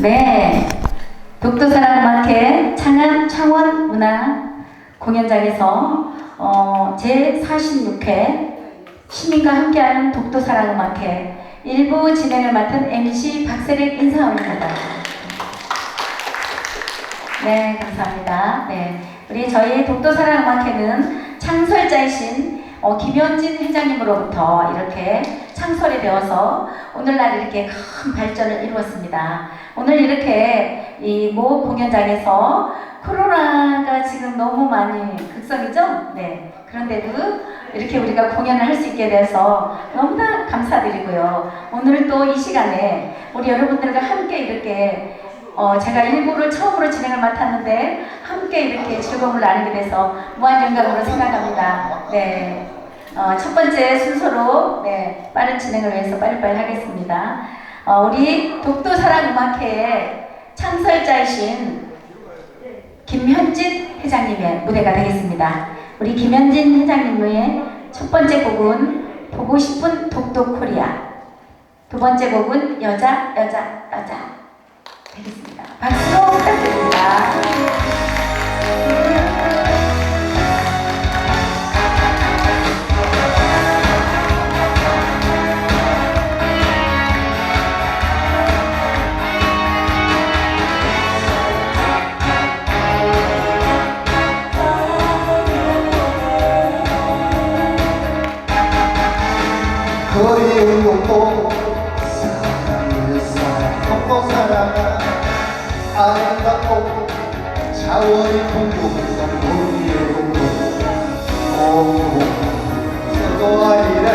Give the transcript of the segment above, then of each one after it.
네. 독도사랑음악회 창안 창원 문화 공연장에서 어, 제46회 시민과 함께하는 독도사랑음악회 일부 진행을 맡은 MC 박세릭 인사 올립니다. 네, 감사합니다. 네, 우리 저희 독도사랑음악회는 창설자이신 어, 김현진 회장님으로부터 이렇게 창설이 되어서 오늘날 이렇게 큰 발전을 이루었습니다. 오늘 이렇게 이 모 공연장에서 코로나가 지금 너무 많이 극성이죠? 네. 그런데도 이렇게 우리가 공연을 할 수 있게 돼서 너무나 감사드리고요. 오늘 또 이 시간에 우리 여러분들과 함께 이렇게 어, 제가 일부를 처음으로 진행을 맡았는데 함께 이렇게 즐거움을 나누게 돼서 무한 영광으로 생각합니다. 네. 어, 첫 번째 순서로 네, 빠른 진행을 위해서 빨리빨리 하겠습니다. 어, 우리 독도사랑음악회의 창설자이신 김현진 회장님의 무대가 되겠습니다. 우리 김현진 회장님의 첫 번째 곡은 보고 싶은 독도 코리아. 두 번째 곡은 여자, 여자, 여자. 되겠습니다. 박수로 부탁드립니다. 그리운 독도 사랑을 사랑 독도 사랑 아름답고 자원이 풍부한 우리의 독도 공동도 아니라.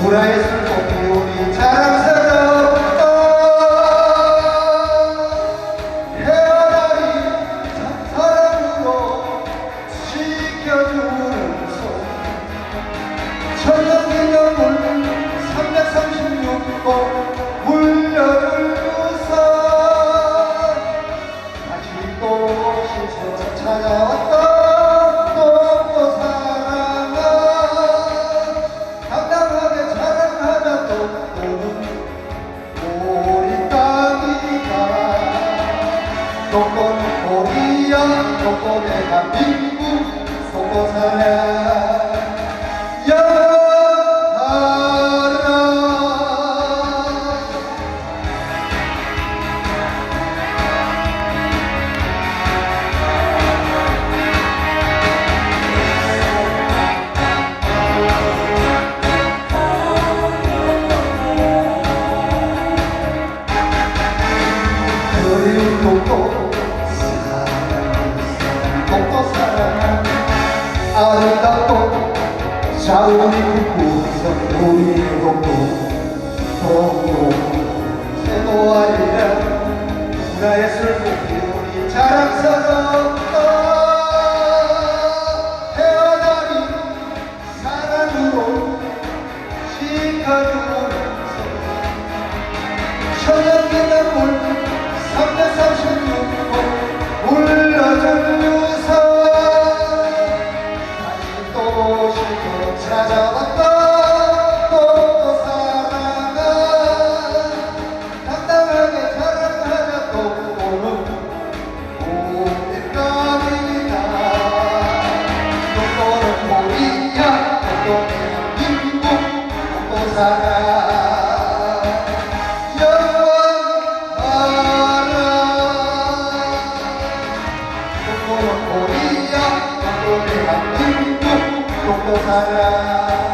문화의 술속이 우리 우리야 독도 대한민국 독도 사랑 아름답고 자원이 풍부한 우리 독도 독도 또 시도 찾아왔다 또 사랑아 당당하게 자랑하며 또 오는 우리 땅이다. 독도는 우리야 독도 대한민국 독도 사랑 독